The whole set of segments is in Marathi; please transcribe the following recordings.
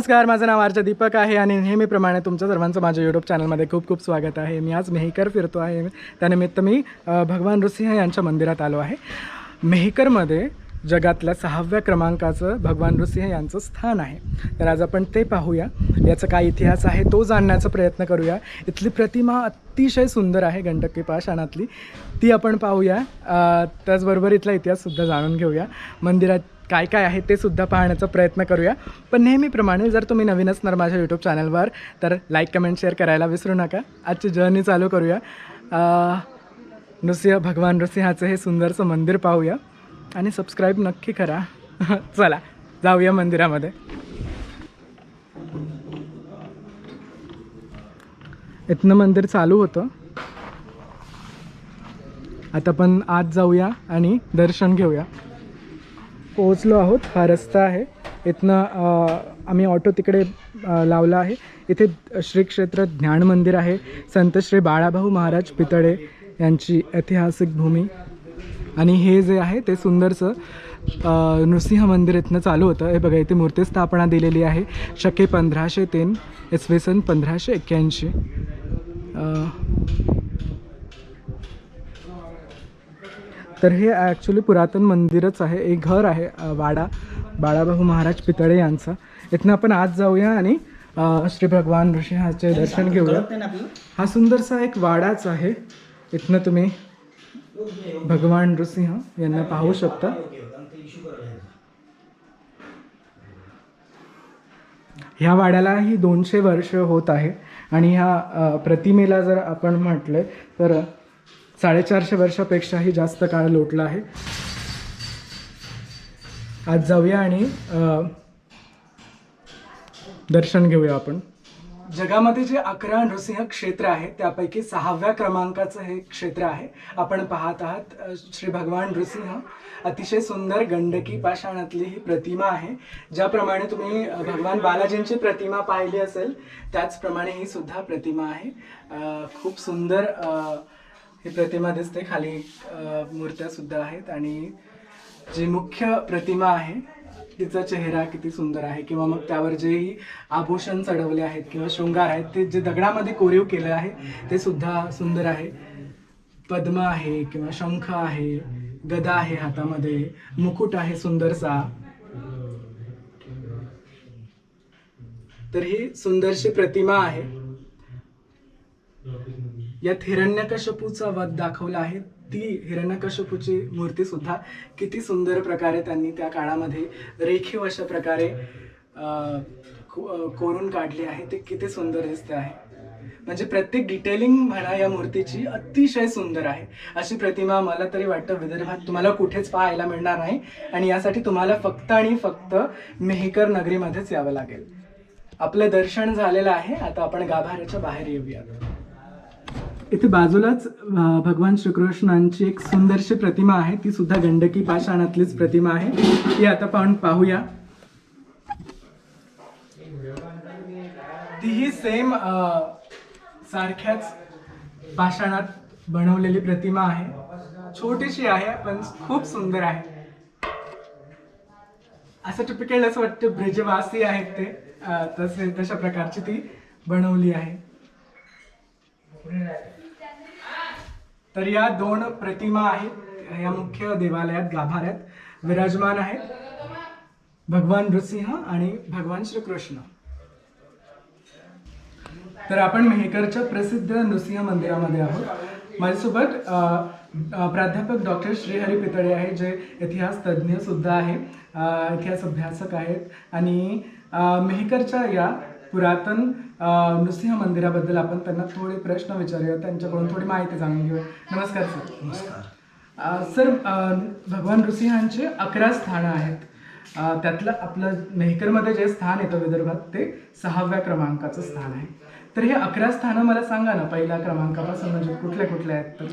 नमस्कार माझं नाव आर्चा दीपक आहे आणि नेहमीप्रमाणे तुमच्या सर्वांचं माझ्या यूट्यूब चॅनलमध्ये खूप खूप स्वागत आहे. मी आज मेहकर फिरतो आहे. त्यानिमित्त मी भगवान नृसिंह यांच्या मंदिरात आलो आहे. मेहकरमध्ये जगातल्या सहाव्या क्रमांकाचं भगवान नृसिंह यांचं स्थान आहे. तर आज आपण ते पाहूया. याचा काय इतिहास आहे तो जाणण्याचा प्रयत्न करूया. इथली प्रतिमा अतिशय सुंदर आहे गंडकी पाषाणातली. ती आपण पाहूया. त्याचबरोबर इथला इतिहाससुद्धा जाणून घेऊया. मंदिरात काय काय आहे ते सुद्धा पाहण्याचा प्रयत्न करूया. पण नेहमीप्रमाणे जर तुम्ही नवीन असणार माझ्या यूट्यूब चॅनलवर तर लाईक कमेंट शेअर करायला विसरू नका. आजची जर्नी चालू करूया. नृसिंह भगवान नृसिंहाचं हे सुंदरसं मंदिर पाहूया. आणि सबस्क्राईब नक्की करा. चला जाऊया मंदिरामध्ये. इथनं मंदिर चालू होतं. आता पण आत जाऊया आणि दर्शन घेऊया. पोहोचलो आहोत. हा रस्ता आहे. इथनं आम्ही ऑटो तिकडे लावला आहे. इथे श्री क्षेत्र ज्ञान मंदिर आहे. संत श्री बाळाभाऊ महाराज पितळे यांची ऐतिहासिक भूमी. आणि हे जे आहे ते सुंदरसं नृसिंह मंदिर इथनं चालू होतं. हे बघा इथे मूर्ती स्थापना दिलेली आहे. शके पंधराशे तीन इसवी सन पंधराशे एक्क्याऐंशी. तर हे ॲक्च्युली पुरातन मंदिरच आहे. एक घर आहे वाडा बाळाभाऊ महाराज पितळे यांचा. इथनं आपण आज जाऊया आणि श्री भगवान ऋषिहाचे दर्शन घेऊया. हा सुंदरसा एक वाडाच आहे. इथनं तुम्ही भगवान नृसिंह यांना पाहू शकता. ह्या वाड्यालाही दोनशे वर्ष होत आहे. आणि ह्या प्रतिमेला जर आपण म्हटलं तर साडेचारशे वर्षापेक्षाही जास्त काळ लोटला आहे. आज जाऊया आणि दर्शन घेऊया आपण. जगामध्ये जे अकरा नृसिंह क्षेत्र आहे त्यापैकी सहाव्या क्रमांकाचं हे क्षेत्र आहे. आपण पाहत आहात श्री भगवान नृसिंह. अतिशय सुंदर गंडकी पाषाणातली ही प्रतिमा आहे. ज्याप्रमाणे तुम्ही भगवान बालाजींची प्रतिमा पाहिली असेल त्याचप्रमाणे ही सुद्धा प्रतिमा आहे. खूप सुंदर आ, ही प्रतिमा दिसते. खाली मूर्त्या सुद्धा आहेत आणि जी मुख्य प्रतिमा आहे तिचा चेहरा किती सुंदर आहे किंवा मग त्यावर जेही आभूषण चढवले आहेत किंवा शृंगार आहेत ते जे दगडामध्ये कोरीव केलं आहे ते सुद्धा सुंदर आहे. पद्म आहे किंवा शंख आहे गदा आहे हातामध्ये मुकुट आहे सुंदरसा. तर ही सुंदरशी प्रतिमा आहे. यात हिरण्यकशपूचा वध दाखवला आहे. ती हिरण्यकशपूची मूर्ती सुद्धा किती सुंदर प्रकारे त्यांनी त्या काळामध्ये रेखीव अशा प्रकारे कोरून काढली आहे. ते किती सुंदर दिसते आहे. म्हणजे प्रत्येक डिटेलिंग म्हणा या मूर्तीची अतिशय सुंदर आहे. अशी प्रतिमा मला तरी वाटतं विदर्भात तुम्हाला कुठेच पाहायला मिळणार नाही. आणि यासाठी तुम्हाला फक्त आणि फक्त मेहकर नगरीमध्येच यावं लागेल. आपलं दर्शन झालेलं आहे. आता आपण गाभाऱ्याच्या बाहेर येऊयात. इथे बाजूलाच भगवान श्रीकृष्णांची एक सुंदरशी प्रतिमा आहे. ती सुद्धा गंडकी पाषाणातलीच प्रतिमा आहे. ती आता पाहून पाहूया. तीही सेम सारख्याच पाषाणात बनवलेली प्रतिमा आहे. छोटीशी आहे पण खूप सुंदर आहे. असं टिपिकल असं वाटतं ब्रिजवासी आहेत ते. तसे तशा प्रकारची ती बनवली आहे. तर या दोन प्रतिमा आहेत. या मुख्य देवालयात गाभाऱ्यात विराजमान आहेत. भगवान नृसिंह आणि भगवान श्रीकृष्ण. तर आपण मेहकरच्या प्रसिद्ध नृसिंह मंदिरामध्ये आहोत. माझ्यासोबत प्राध्यापक डॉक्टर श्रीहरी पितळे आहे जे इतिहास तज्ज्ञ सुद्धा आहे इतिहास अभ्यासक आहेत आणि मेहकरच्या या पुरातन नृसिंह मंदिराबद्दल आपण त्यांना थोडे प्रश्न विचारूया त्यांच्याकडून थोडी माहिती जाणून घेऊया. नमस्कार सर. नमस्कार. सर भगवान नृसिंहांचे अकरा स्थानं आहेत. त्यातलं आपलं मेहकरमध्ये जे स्थान येतं विदर्भात ते सहाव्या क्रमांकाचं स्थान आहे. तर हे अकरा स्थानं मला सांगा ना पहिल्या क्रमांकापासून म्हणजे कुठले कुठले आहेत तर?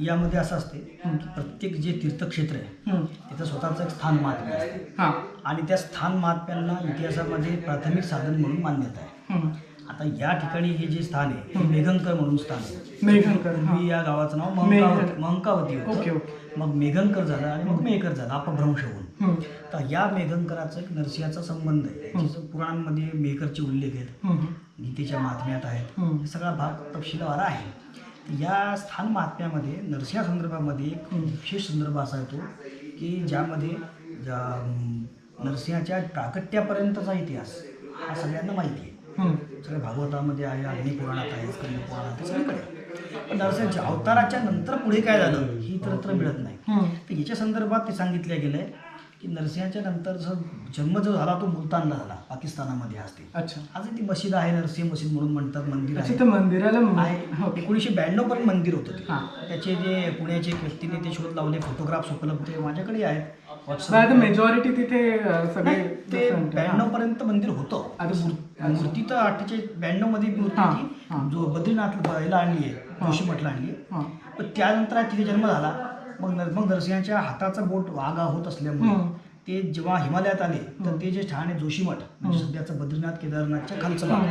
यामध्ये असं असते की प्रत्येक जे तीर्थक्षेत्र आहे. त्याचं स्वतःचं एक स्थान महात्म्य असते हां. आणि त्या स्थान महात्म्यांना इतिहासामध्ये प्राथमिक साधन म्हणून मान्यता आहे. हं. आता या ठिकाणी हे जे स्थान आहे हे मेघंकर म्हणून स्थान आहे. हा. पूर्वी या गावाचं नाव. मंकावती ओके, होतं. मग मेघनकर झालं आणि मग मेहकर झालं अपभ्रंश होऊन. तर या मेघनकराचा एक नरसिंहाचा संबंध आहे. पुराणांमध्ये मेहकरचे उल्लेख आहेत. गीतेच्या महात्म्यात आहेत. सगळा भाग तपशीलवार आहे. या स्थान महात्म्यामध्ये नरसिंहा संदर्भामध्ये एक विशेष संदर्भ असा येतो की ज्यामध्ये ज्या, नरसिंहाच्या प्राकट्यापर्यंतचा इतिहास हा सगळ्यांना माहिती आहे. सगळ्या भागवतामध्ये आहे अग्निपुराणात आहे स्कंद पुराणात आहे सगळीकडे. पण नरसिंहाच्या अवताराच्या नंतर पुढे काय झालं ही तर मिळत नाही. तर याच्या संदर्भात ते सांगितलं गेलं आहे की नरसिंहाच्या नंतर जो जन्म जो झाला तो मुलतानला झाला पाकिस्तानामध्ये असते. अच्छा. आज ती मशीद आहे नरसिंह मशीद म्हणून म्हणतात मंदिर अच्छा आहे. तर मंदिराला आहे. ओके. एकोणीसशे ब्याण्णव पर्यंत मंदिर होतं ते. हां. त्याचे जे पुण्याचे एक व्यक्तीने ते शोध लावले फोटोग्राफ्स उपलब्ध आहे माझ्याकडे आहेत. आता मेजॉरिटी तिथे अं, सगळे ते different आहे. ब्याण्णव पर्यंत मंदिर होतं. आता मूर्ती तर अठ्ठेचाळीस ब्याण्णवमध्ये मूर्ती हां, ती. हां. जो बद्रीनाथ याला आणली आहे जोशी मठला आणली हां. पण त्यानंतर तिथे जन्म झाला. मग नर- मग नरसिंहाच्या हाताचा बोट आगा होत असल्यामुळे. ते जेव्हा हिमालयात आले तर ते जे ठाण आहे जोशीमठ म्हणजे सध्याचं बद्रीनाथ केदारनाथच्या खालचं भाग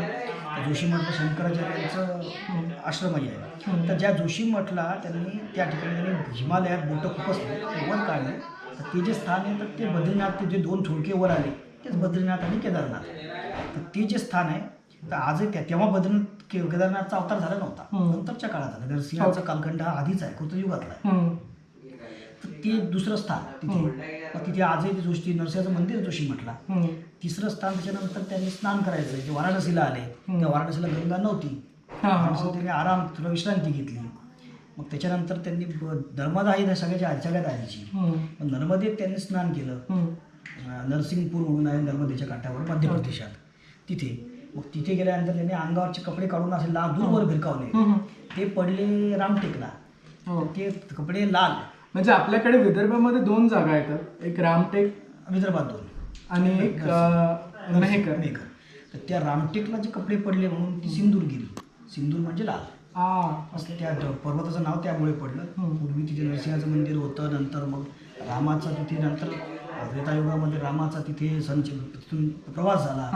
त्या जोशीमठ शंकराचार्यांचं आश्रमही आहे. तर ज्या जोशीमठला त्यांनी त्या ठिकाणी त्यांनी हिमालयात बोटं खुपसले ते वर काढले. तर ते जे स्थान आहे तर ते बद्रीनाथ ते जे दोन थोडके वर आले तेच बद्रीनाथ आणि केदारनाथ. तर ते जे स्थान आहे तर आजही त्या तेव्हा बद्रीनाथ के- केदारनाथचा अवतार झाला नव्हता. नंतरच्या काळात झाला. नरसिंहाचा कालखंड हा आधीच आहे कृतयुगातला आहे. हम्म. ते दुसरं स्थान तिथे. तिथे आजही ते जोशी नरसिंहाचं मंदिर जोशी म्हटला. तिसरं स्थान त्याच्यानंतर त्यांनी स्नान करायचं. जे वाराणसीला आले. त्या वाराणसीला गंगा नव्हती. त्यांनी आराम थोडं विश्रांती घेतली. मग त्याच्यानंतर त्यांनी नर्मदा ही सगळ्याच्या सगळ्यात आधीची नर्मदेत त्यांनी स्नान केलं. नरसिंगपूर म्हणून आहे नर्मदेच्या काठावर मध्य प्रदेशात. तिथे. मग तिथे गेल्यानंतर त्यांनी अंगावरचे कपडे काढून असे लाल दूरवर भिरकावले. ते पडले रामटेकला. हो. ते कपडे लाल. म्हणजे आपल्याकडे विदर्भामध्ये दोन जागा येतात. एक रामटेक विदर्भात दोन. आणि एक अं, मेहकर. मेघर तर त्या रामटेकला जे कपडे पडले म्हणून ती सिंदूरगिरी सिंदूर म्हणजे लाल. आ. असं त्या ड- पर्वताचं नाव त्यामुळे पडलं. हम्म. पूर्वी तिथे नरसिंहाचं मंदिर होतं नंतर मग रामाचा तिथे नंतर त्रेतायुगामध्ये रामाचा तिथे संच तिथून प्रवास झाला.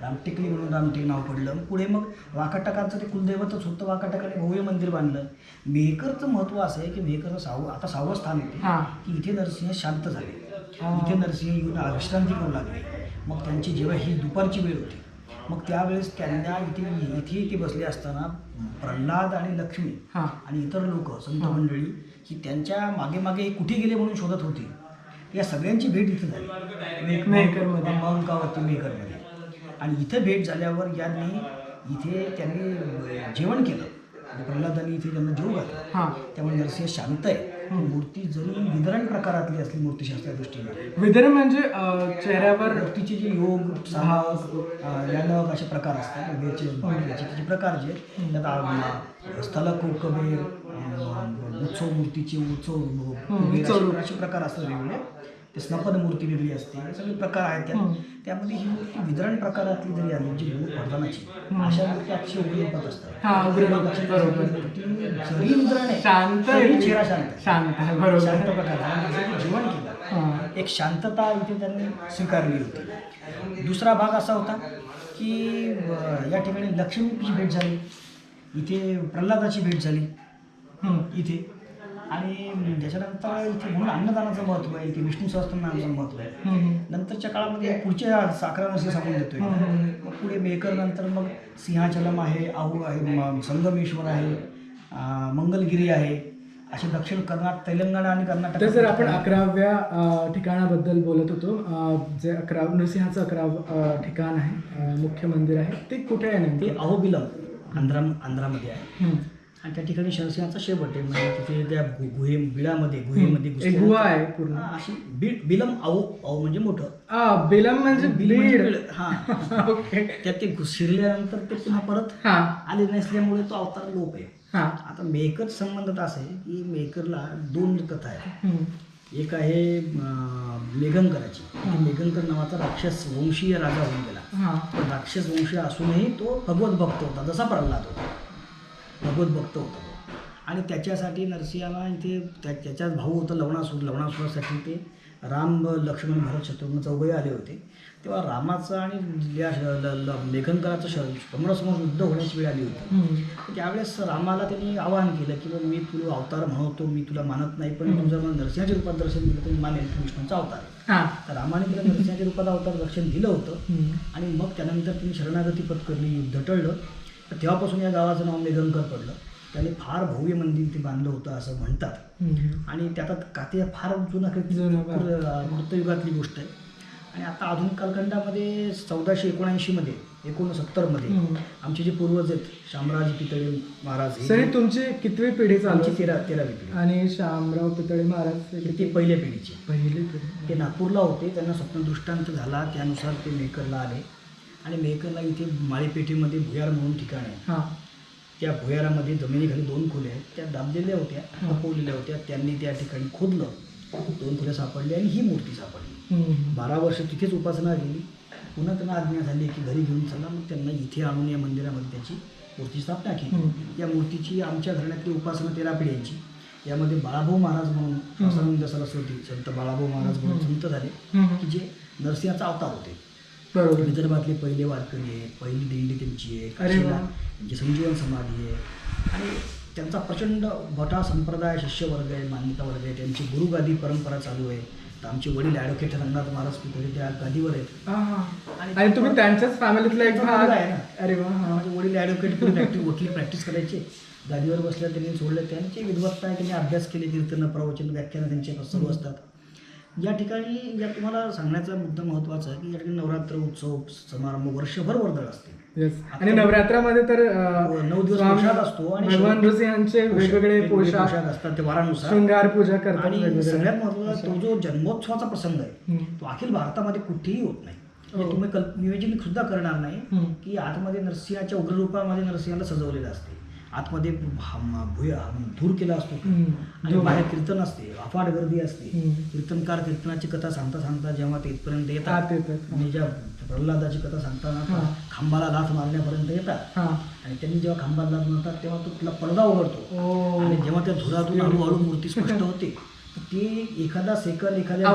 रामटेकली म्हणून रामटेक नाव पडलं. पुढे मग वाकाटकांचं ते कुलदैवतच होतं. वाकाटकाने भव्य मंदिर बांधलं. मेहकरचं महत्त्व असं आहे की मेहकरचं सहावं आता सहावं स्थान येते की इथे नरसिंह शांत झाले. इथे नरसिंह येऊन विश्रांती करू लागले. मग त्यांची जेव्हा ही दुपारची वेळ होती मग त्यावेळेस त्यांना इथे इथे ते बसले असताना प्रल्हाद आणि लक्ष्मी आणि इतर लोक संत मंडळी ही त्यांच्या मागे मागे कुठे गेले म्हणून शोधत होती. या सगळ्यांची भेट इथे झाली. मेक- मेहकरमध्ये. मंकावती मेहकरमध्ये आणि इथे भेट झाल्यावर यांनी इथे त्यांनी जेवण केलं. आणि प्रल्हादांनी इथे त्यांना जेवू घातलं. त्यामुळे नरसिंह शांत आहे. मूर्ती जरी वितरण प्रकारातली असली मूर्तीशास्त्रा दृष्टीने. विदर्भ म्हणजे चेहऱ्यावर मूर्तीचे जे योग साहस यानक असे प्रकार असतात. प्रकार जे आहेत, त्यात आ- स्थलक कबीर अं, उत्सव मूर्तीचे उत्सव असे- प्रकार असतात वेगवेगळे. ते स्नपन मूर्ती वेगळी असते. सगळे प्रकार आहेत. त्यात. त्यामध्ये ही मूर्ती वितरण प्रकारातली जरी आली जी मूळ वर्धनाची अशा मूर्ती अतिशय उपयोगात असतात. मूर्ती जरी आहे. शांत. चेहरा शांत. शांत प्रकार जेवण केलं. एक शांतता इथे त्यांनी स्वीकारली होती. दुसरा भाग असा होता की या ठिकाणी लक्ष्मीची भेट झाली. इथे प्रल्हादाची भेट झाली. इथे. आणि त्याच्यानंतर इथे म्हणून अन्नदानाचं महत्त्व आहे इथे विष्णू सहस्त्रनामाचं महत्त्व आहे. नंतरच्या काळामध्ये पुढच्या साखरांशी सांगून देतोय. मग पुढे मेकर नंतर मग सिंहाचलम आहे आहू आहे संगमेश्वर आहे मंगलगिरी आहे असे दक्षिण कर्नाटक तेलंगणा आणि कर्नाटक. तर जर आपण अकराव्या ठिकाणाबद्दल बोलत होतो. जे अकरा नृसिंहाचं अकराव ठिकाण आहे मुख्य मंदिर आहे. ते कुठे आहे ते अहोबिलम आंध्रा आंध्रामध्ये आहे. आणि त्या ठिकाणी शनसिंहाचा शेवट आहे. म्हणजे तिथे त्या गु- गुहे बिळामध्ये गुहेमध्ये एक घुसल्यानंतर- गुहा आहे पूर्ण. हा, अशी बि बिलम अहो अहो म्हणजे मोठं. आ बेलम म्हणजे बिल म्हणजे बीड. हा. ओके. त्यात ते घुस- शिरल्यानंतर ते पुन्हा परत हां. आले नसल्यामुळे तो अवतार लोप आहे. हां. आता मेकर संबंधात असं आहे की मेकरला दोन कथा आहेत. हम्म. एक आहे अं, की मेघनकर नावाचा राक्षस वंशीय राजा होऊन गेला. हां. पण राक्षस वंश असूनही तो भगवत भक्त होता जसा प्रल्हाद होता. भगवत भक्त होता. आणि त्याच्यासाठी नरसिंहाला इथे त्या त्याच्याच भाऊ होतं लवणासूर लवणासुरासाठी ते राम लक्ष्मण भरत शत्रुघ्न चौघे आले होते. तेव्हा रामाचं आणि या लेखनकाराचं श समोरासमोर युद्ध होण्याची वेळ आली होती. त्यावेळेस रामाला त्यांनी आवाहन केलं की मी तुला अवतार म्हणवतो मी तुला मानत नाही पण तुझं मला नरसिंहाच्या रूपात दर्शन दिलं तर मी मानेल की विष्णूचा अवतार तर रामाने तिला नरसिंहाच्या रूपात अवतार दर्शन दिलं होतं. आणि मग त्यानंतर त्यांनी शरणागती पत्करली युद्ध टळलं. तेव्हापासून या गावाचं नाव मेघंकर पडलं त्याने फार भव्य मंदिर ते बांधलं होतं असं म्हणतात. आणि त्यात काते फार जुना. मृतयुगातली गोष्ट आहे आणि आता आधुनिक कालखंडामध्ये चौदाशे एकोणऐंशीमध्ये एकोणसत्तरमध्ये. आमचे जे पूर्वज आहेत शामराज पितळे महाराज हे सर तुमची कितवी पिढी आमची? तेरा तेरावी पिढी आणि शामराव पितळे महाराज ते किती पहिल्या पिढीचे पहिली पिढी ते नागपूरला होते त्यांना स्वप्नदृष्टांत झाला त्यानुसार ते मेहकरला आले आणि मेहकरला इथे माळीपेठेमध्ये भुयार म्हणून ठिकाण आहे. त्या भुयारामध्ये जमिनीखाली दोन खोल्या आहेत. त्या दाबलेल्या होत्या लपवलेल्या होत्या. त्यांनी त्या ठिकाणी खोदलं. दोन खोल्या सापडल्या आणि ही मूर्ती सापडली. बारा वर्ष तिथेच उपासना केली पुन्हा त्यांना आज्ञा झाली की घरी घेऊन चला. मग त्यांना इथे आणून या मंदिरामध्ये त्याची मूर्ती स्थापना केली. या मूर्तीची आमच्या घराण्यातली उपासना तेरा पिढ्यांची यामध्ये बाळाभाऊ महाराज म्हणून सरस्वती संत बाळाभाऊ महाराज म्हणून संत झाले. की जे नरसिंहाचा अवतार होते. बरोबर विदर्भातले पहिले वारकरी आहे पहिली दिंडी त्यांची आहे अरे काशीला. त्यांची संजीवन समाधी आहे आणि त्यांचा प्रचंड भटा संप्रदाय शिष्यवर्ग आहे मान्यता वर्ग आहे त्यांची गुरुगादी परंपरा चालू आहे तर आमचे वडील ॲडव्होकेट रंगनाथ महाराज पितळे त्या गादीवर आहेत हा, हा. आणि तुम्ही त्यांच्याच फॅमिलीतला एक भाग आहे ना. अरे वा हा. माझे वडील ॲडव्होकेट प्रॅक्टिस वकील प्रॅक्टिस करायचे गादीवर बसल्या त्यांनी सोडले त्यांची विद्वत्ता आहे त्यांनी अभ्यास केले कीर्तन प्रवचन व्याख्यानं त्यांचे चालू असतात या ठिकाणी या तुम्हाला सांगण्याचा मुद्दा महत्त्वाचा आहे की या ठिकाणी नवरात्र उत्सव समारंभ वर्षभर वर्दळ असते. आणि नवरात्रामध्ये तर अं, नऊ दिवस स्वामी- पोशाख असतो आणि भगवान शेवटी- ऋषीयांचे वेगवेगळे पोशाख असतात ते वारानुसार शृंगार पूजा करतात आणि वेगवेगळे. सगळ्यात महत्त्वाचा तो जो जन्मोत्सवाचा प्रसंग आहे हम्म. तो अखिल भारतामध्ये कुठेही होत नाही म्हणजे हो. तुम्ही कल्प नियोजन सुद्धा करणार नाही हम्म. की आतमध्ये नरसिंहाच्या उग्ररूपामध्ये नरसिंहाला सजवलेलं असते आतमध्ये भुया धूर केला असतो. आणि. बाहेर कीर्तन असते अफाट गर्दी असते. कीर्तनकार कीर्तनाची कथा सांगता सांगता जेव्हा ते इथपर्यंत येतात. आणि ज्या प्रल्हादाची कथा सांगताना. खांबाला लाथ मारण्यापर्यंत येतात आणि त्यांनी जेव्हा खांबाला लाथ मारतात तेव्हा तो तिला पडदा उघडतो. आणि जेव्हा त्या धुरातून हळूहळू मूर्ती स्पष्ट होते ते एखादा सेकंद एखाद्या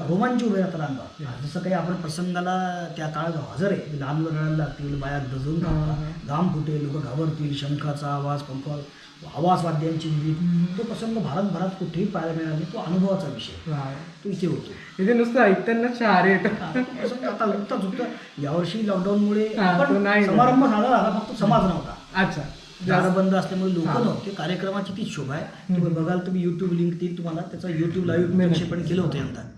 रोमांच उभे राहतात अंगावर जसं काही आपण प्रसंगाला त्या काळात हजर आहे. लहान मुलं रडायला लागतील बाया दजून घाम फुटेल लोक घाबरतील शंखाचा आवाज पंख आवाज वाद्यांची विविध तो प्रसंग भारतभरात कुठेही पाहायला मिळाला नाही. तो अनुभवाचा विषय. तो इथे होतो. इथे नुसतं ऐकताना तो प्रसंग आता लुकता झुकता यावर्षी लॉकडाऊनमुळे तो पण. समारंभ झाला झाला फक्त समाज नव्हता. अच्छा. दारं बंद असल्यामुळे लोक. नव्हते. कार्यक्रमाची तीच शोभा आहे. तुम्ही बघाल तुम्ही युट्यूब लिंक देईल तुम्हाला. त्याचं युट्यूब लाईव्ह प्रक्षेपण केलं होतं यंदा.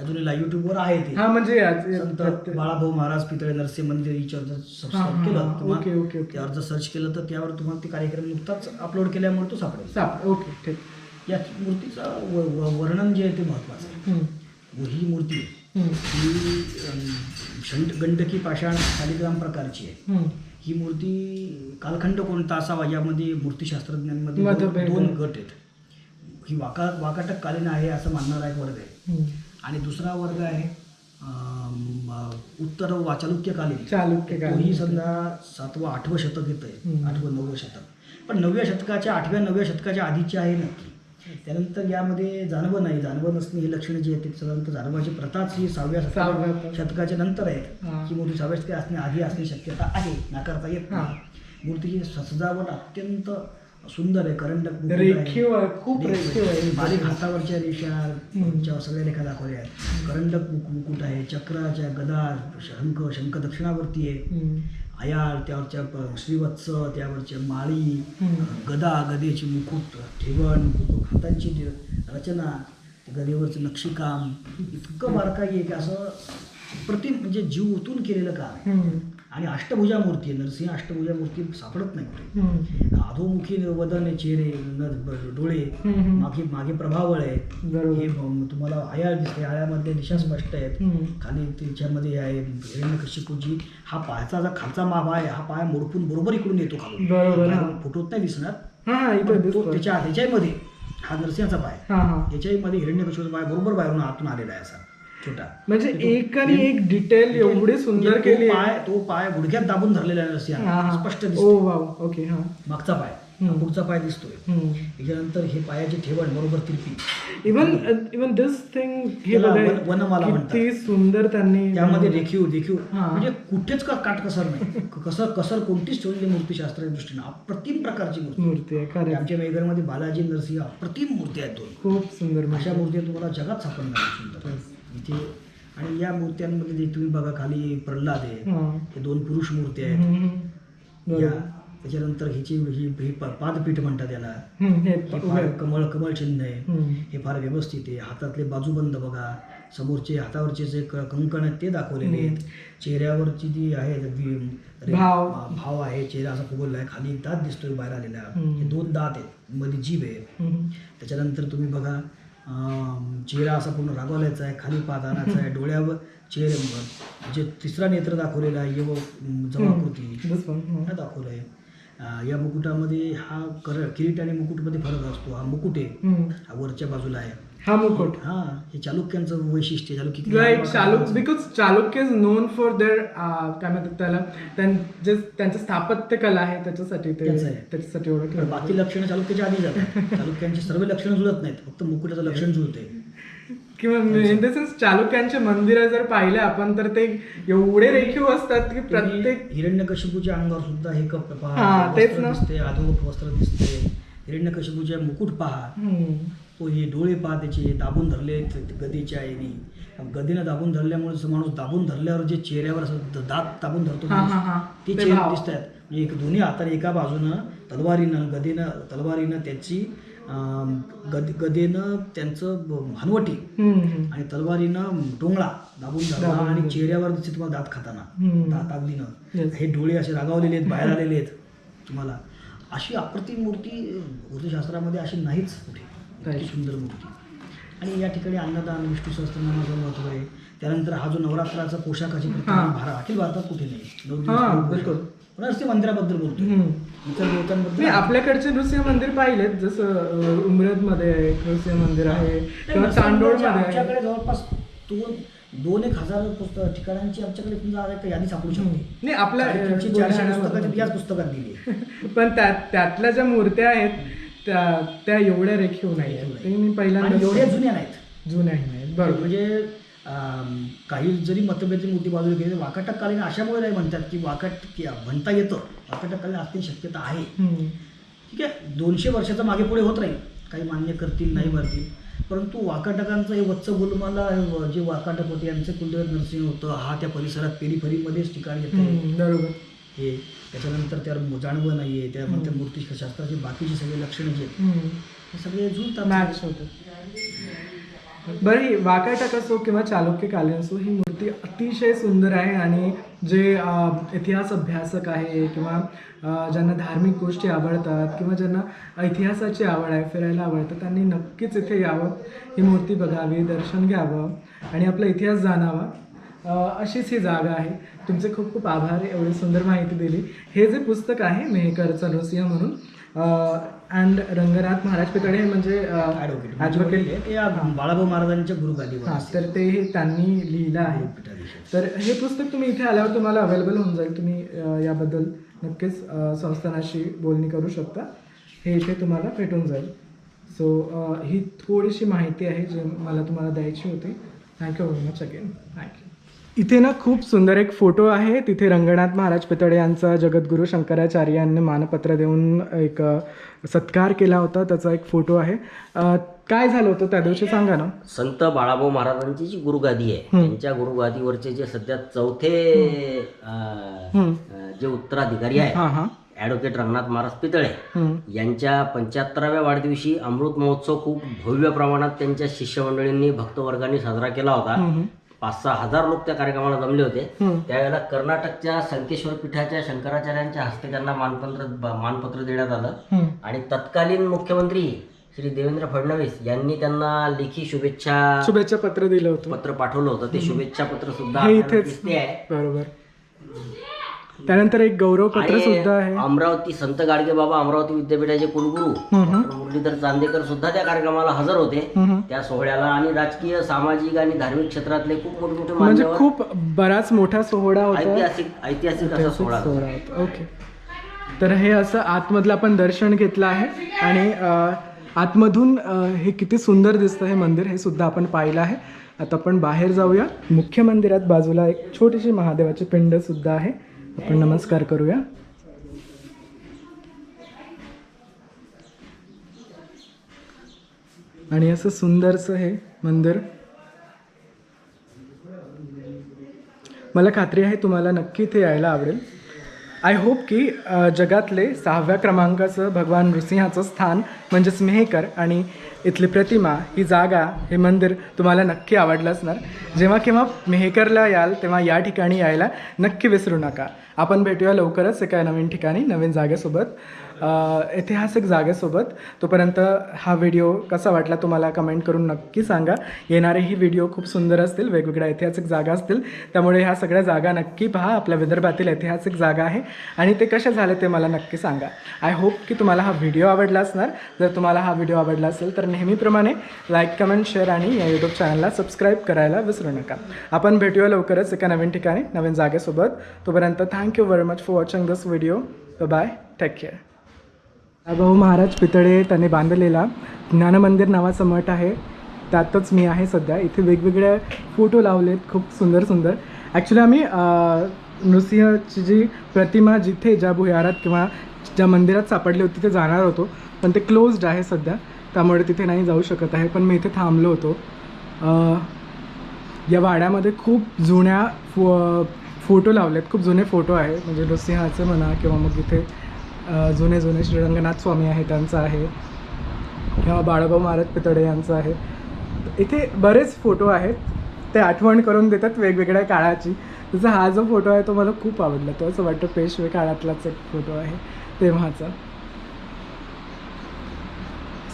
अजून युट्यूबवर आहे ते हा म्हणजे संत बाळाभाऊ महाराज पितळे नरसिंह मंदिर अर्ज हा, सबस्क्राईब केलं ओके, ओके, ओके. अर्ज सर्च केलं तर त्यावर तुम्हाला ते कार्यक्रम नुकताच अपलोड केल्यामुळे तो सापडेल साप ओके ठीक या मूर्तीचं वर्णन जे आहे ते महत्त्वाचं आहे ही मूर्ती. ही शंड गंडकी पाषाण शालिग्राम प्रकारची आहे. ही मूर्ती कालखंड कोणता असावा यामध्ये मूर्तिशास्त्रज्ञांमध्ये दोन-. गट आहेत ही वाका वाकाटक कालीन आहे असं मानणारा एक वर्ग आहे. आणि दुसरा वर्ग आहे उत्तर वाचालुक्यकालीन चालुक्यकालीन. तोही समजा सातवं आठवं शतक येत आहे. आठवं नववं शतक पण नवव्या शतकाच्या आठव्या नवव्या शतकाच्या आधीची आहे नक्की त्यानंतर यामध्ये जानवं नाही जानवं नसणे हे लक्षणं जी आहेत ते साधारणतः जानवाची प्रथाच ही सहाव्या शतका- शतकाच्या नंतर आहेत हा. की मूर्ती सहाव्या शतकात असणे आधी असणे शक्यता आहे नाकारता येत हा. नाही मूर्तीची सजावट अत्यंत सुंदर आहे करंडक आहे. रेखीव आहे, खूप रेखीव आहे. बारीक हातावरच्या रेषा सगळ्या रेखा दाखवल्या आहेत करंडक मुक- मुकुट आहे चक्राच्या गदा शंख शंख दक्षिणावरती आहे. आयाळ त्यावरच्या श्रीवत्स त्यावरच्या माळी. गदा गदेची मुकुट ठेवण हातांची रचना गदेवरचं नक्षीकाम इतकं बारकाई आहे की असं प्रतिम म्हणजे जीव ओतून केलेलं काम. आणि अष्टभुजा मूर्ती आहे नरसिंह अष्टभुजा मूर्ती सापडत नाही कुठे. अधोमुखी वदन चेहरे डोळे. मागे मागे प्रभावळ आहे. हे तुम्हाला आयाळ दिसते. आळ्यामधल्या दिशा स्पष्ट आहेत. खाली त्याच्यामध्ये आहे हिरण्यकशिपूची हा पायाचा जो खालचा माप आहे हा पाय मोडपून बरोबर इकडून येतो खालून. बाहेरून फोटोत नाही दिसणार. त्याच्या त्याच्यामध्ये हा नरसिंहाचा पाय. त्याच्यामध्ये हिरण्यकशिपूचा पाय बरोबर बाहेरून आतून आलेला आहे असा. छोटा. म्हणजे एक आणि एक डिटेल एवढी सुंदर केली. पाय तो पाय गुडघ्यात दाबून धरलेला आहे. स्पष्ट दिसतो ओके हा. मागचा पाय. पुढचा पाय दिसतोय. त्याच्यानंतर हे पायाची ठेवण बरोबर तिरपी. इवन इवन दिस थिंग हे वनमाला सुंदर त्यांनी त्यामध्ये रेखीव देखीव हा. म्हणजे कुठेच का काटकसर नाही. क- कसर कसर कोणतीच ठेवलेली मूर्ती शास्त्रीय दृष्टीने. अप्रतिम प्रकारची मूर्ती. आहे आमच्या मेघरमध्ये बालाजी नरसिंह अप्रतिम मूर्ती आहेत दोन. खूप सुंदर अशा मूर्ती. तुम्हाला जगात सापडणार नाही. सुंदर. इथे आणि या मूर्त्यांमध्ये जे तुम्ही बघा खाली प्रल्हाद आहे हा. दोन पुरुष मूर्ती आहेत. या. त्याच्यानंतर हिची ही पादपीठ म्हणतात याला हम्म, उभे फार आहेत. कमळ कमळ चिन्ह आहे. हे फार व्यवस्थित आहे हातातले बाजूबंद बघा समोरचे हातावरचे जे कंकण आहेत ते दाखवलेले आहेत चेहऱ्यावरची जी आहे भाव. भाव आहे चेहरा असा फुगवला आहे खाली दात दिसतोय बाहेर आलेला. हे दोन दात आहेत मध्ये जीभ आहे. त्याच्यानंतर तुम्ही बघा चेहरा असा पूर्ण रागवल्याचा आहे खाली पादानाचा आहे डोळ्यावर चेहरे जे तिसरा नेत्र दाखवलेला आहे यव जमाकृती हा. दाखवलं आहे या मुकुटामध्ये हा कर किरीट आणि मुकुटमध्ये फरक असतो. हा मुकुट आहे. हा वरच्या बाजूला आहे. हा मुकुट. हा हे चालुक्यांचं वैशिष्ट्य Chalukya right चालुक because Chalukya is known for their काय म्हणतात त्याला त्यां- जे त्यांचं स्थापत्य कला आहे त्याच्यासाठी ते त्याचं. त्याच्यासाठी ओळखलं बाकी लक्षणं चालुक्याच्या आधी जातात. चालुक्यांची सर्व लक्षणं जुळत नाहीत. फक्त मुकुटाचं लक्षण जुळते किंवा इन द सेन्स चालुक्यांचे मंदिर जर पाहिले आपण तर ते एवढे रेखीव असतात की प्रत्येक हिरण्यकशिपूच्या अंगावर सुद्धा हे कप पहा. तेच वस्त्र ना. दिसते अधोमुख वस्त्र दिसते. हिरण्यकशिपूचे मुकुट पहा. तो हे डोळे पहा त्याचे दाबून धरले गदीच्या याने गदीनं दाबून धरल्यामुळे जो माणूस दाबून धरल्यावर जे चेहऱ्यावर असं दात दाबून धरतो ते चेहरे. दिसत आहेत म्हणजे एक दोन्ही हाताने एका बाजूनं तलवारीनं गदीनं तलवारीनं त्याची अं, गद गदेनं त्यांचं हनवटी. आणि तलवारीनं टोंगळा दाबून धरला आणि. चेहऱ्यावर दिसते तुम्हाला दात खाताना. दात अगदीनं. हे डोळे असे रागावलेले आहेत बाहेर आलेले आहेत तुम्हाला अशी अप्रतिम मूर्ती मूर्तीशास्त्रामध्ये अशी नाहीच कुठे Right. सुंदर मूर्ती आणि या ठिकाणी अन्नदान विष्णू सहस्त्रनामाचं महत्त्व आहे त्यानंतर हा जो नवरात्राचा पोशाखाची. भार अखिल भारतात कुठे नाही. बिलकुल. ते मंदिराबद्दल बोलतो. इतर देवतांबद्दल आपल्याकडचे नृसिंह मंदिर पाहिलेत जसं उमरदमध्ये आहे नृसिंह मंदिर आहे किंवा चांदोडमध्ये आहे आमच्याकडे जवळपास दोन दोन एक हजार पुस्तक ठिकाणांची आमच्याकडे तुमचा यादी सापडू शकते नाही आपल्या. पुस्तकाची याच पुस्तकात दिली आहे. पण त्यात त्यातल्या ज्या मूर्त्या आहेत त्या त्या एवढ्या रेखीव नाही ते मी पहिल्यांदा एवढ्या जुन्या नाहीत. जुन्याही नाहीत बरोबर. म्हणजे काही जरी मतभेद मूर्ती बाजूला गेली वाकाटककालीन अशामुळे नाही म्हणतात की वाकाट म्हणता येतं. वाकाटककालीन असण्याची शक्यता आहे. ठीक आहे? दोनशे वर्षाचा मागे पुढे होत राहील. काही मान्य करतील नाही करतील परंतु वाकाटकांचं हे वत्स गुलमाला जे वाकाटक होते यांचे कुलदेव नरसिंह होतं हा त्या परिसरात पेरीफरीमध्येच ठिकाणी येतं बरोबर. हे त्याच्यानंतर त्यावर जाणवं नाही आहे त्यानंतर मूर्ती शास्त्राची बाकीची सगळी लक्षणं जी आहेत. हे सगळे जुळतात बरं ही वाकाटक असो किंवा चालुक्यकालीन असो ही मूर्ती अतिशय सुंदर आहे आणि जे इतिहास अभ्यासक आहे किंवा ज्यांना धार्मिक गोष्टी आवडतात किंवा ज्यांना इतिहासाची आवड आहे फिरायला आवडतं त्यांनी नक्कीच इथे यावं. ही मूर्ती बघावी दर्शन घ्यावं आणि आपला इतिहास जाणावा. अशीच ही जागा आहे. तुमचे खूप खूप आभार एवढी सुंदर माहिती दिली. हे जे पुस्तक आहे मेहकरचा नृसिंह म्हणून अँड रंगनाथ महाराज पितळे म्हणजे ॲडव्होकेट ते या बाळाभाऊ महाराजांच्या गुरुगादीवर हां तर ते हे त्यांनी लिहिलं आहे. तर हे पुस्तक तुम्ही इथे आल्यावर तुम्हाला अवेलेबल होऊन जाईल. तुम्ही याबद्दल नक्कीच संस्थानाशी बोलणी करू शकता. हे इथे तुम्हाला भेटून जाईल. सो ही थोडीशी माहिती आहे जी मला तुम्हाला द्यायची होती. Thank you very much again thank you इथे ना खूप सुंदर एक फोटो आहे. तिथे रंगनाथ महाराज पितळे यांचा जगद्गुरू शंकराचार्य यांनी मानपत्र देऊन एक सत्कार केला होता. त्याचा एक फोटो आहे. काय झालं होतं त्या दिवशी सांगा ना. संत बाळाभाऊ महाराजांची जी गुरुगादी आहे. त्यांच्या गुरुगादीवरचे जे सध्या चौथे जे उत्तराधिकारी आहेत हां हां. ॲडव्होकेट रंगनाथ महाराज पितळे. यांच्या पंच्याहत्तराव्या वाढदिवशी अमृत महोत्सव खूप भव्य प्रमाणात त्यांच्या शिष्यमंडळींनी भक्तवर्गांनी साजरा केला होता. पाच सहा हजार लोक त्या कार्यक्रमाला जमले होते. त्यावेळेला कर्नाटकच्या संकेश्वर पीठाच्या शंकराचार्यांच्या हस्ते त्यांना मानपत्र मानपत्र देण्यात आलं. आणि तत्कालीन मुख्यमंत्री श्री देवेंद्र फडणवीस यांनी त्यांना लेखी शुभेच्छा शुभेच्छा पत्र दिलं होतं. पत्र पाठवलं होतं. ते शुभेच्छा पत्र सुद्धा आहे. बरोबर. त्यानंतर एक गौरव पत्र सुद्धा आहे. अमरावती संत गाडगे बाबा अमरावती विद्यापीठाचे कुलगुरू. डॉक्टर मुरलीधर चांदेकर सुद्धा त्या कार्यक्रमाला हजर होते. त्या सोहळ्याला आणि राजकीय सामाजिक आणि धार्मिक क्षेत्रातले खूप मोठमोठे म्हणजे खूप बराच मोठा सोहळा होता. ऐतिहासिक ऐतिहासिक असा सोहळा होता. ओके. तर हे असं आतमधलं आपण दर्शन घेतलं आहे आणि आतमधून हे किती सुंदर दिसतं हे मंदिर हे सुद्धा आपण पाहिलं आहे. आता आपण बाहेर जाऊया. मुख्य मंदिरात बाजूला एक छोटीशी महादेवाची पिंड सुद्धा आहे. आपण नमस्कार करूया. आणि असं सुंदरसं हे मंदिर. मला खात्री आहे तुम्हाला नक्की इथे यायला आवडेल. आय होप की जगातले सहाव्या क्रमांकाचं भगवान नृसिंहाचं स्थान म्हणजेच मेहकर आणि इथली प्रतिमा ही जागा हे मंदिर तुम्हाला नक्की आवडलं असणार. जेव्हा केव्हा मेहकरला याल तेव्हा या ठिकाणी यायला नक्की विसरू नका. आपण भेटूया लवकरच एका नवीन ठिकाणी नवीन जागेसोबत. ऐतिहासिक जागेसोबत. तोपर्यंत हा व्हिडिओ कसा वाटला तुम्हाला कमेंट करून नक्की सांगा. येणारेही व्हिडिओ खूप सुंदर असतील वेगवेगळ्या ऐतिहासिक जागा असतील. त्यामुळे ह्या सगळ्या जागा नक्की पहा. आपल्या विदर्भातील ऐतिहासिक जागा आहे. आणि ते कसे झाले ते मला नक्की सांगा. आय होप की तुम्हाला हा व्हिडिओ आवडला असणार. जर तुम्हाला हा व्हिडिओ आवडला असेल तर नेहमीप्रमाणे लाईक कमेंट शेअर आणि या यूट्यूब चॅनलला सबस्क्राईब करायला विसरू नका. आपण भेटूया लवकरच एका नवीन ठिकाणी नवीन जागेसोबत. तोपर्यंत thank you very much for watching this video bye take care Bhau Maharaj Pitale त्याने बांधलेला ज्ञानमंदिर नावाचं मठ आहे. त्यातच मी आहे सध्या. इथे वेगवेगळे फोटो लावलेत. खूप सुंदर सुंदर. ॲक्च्युली आम्ही नृसिंहाची नृसिंहची जी प्रतिमा जिथे ज्या भुयारात किंवा ज्या मंदिरात सापडली होती तिथे जाणार होतो. पण ते क्लोज्ड आहे सध्या. त्यामुळे तिथे नाही जाऊ शकत आहे. पण मी इथे थांबलो होतो. या वाड्यामध्ये खूप जुन्या फो फोटो लावलेत. खूप जुने फोटो आहे. म्हणजे नृसिंहाचे म्हणा किंवा मग इथे जुने जुने श्रीरंगनाथ स्वामी आहे त्यांचं आहे. किंवा बाळाभाऊ महाराज पितळे यांचं आहे. इथे बरेच फोटो आहेत ते आठवण करून देतात वेगवेगळ्या काळाची. जसं हा जो फोटो आहे तो मला खूप आवडला. तो असं वाटतं पेशवे काळातलाच एक फोटो आहे तेव्हाचा.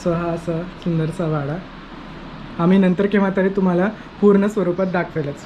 सो हा असा सुंदरसा वाडा. आम्ही नंतर केव्हा तरी तुम्हाला पूर्ण स्वरूपात दाखवेलच.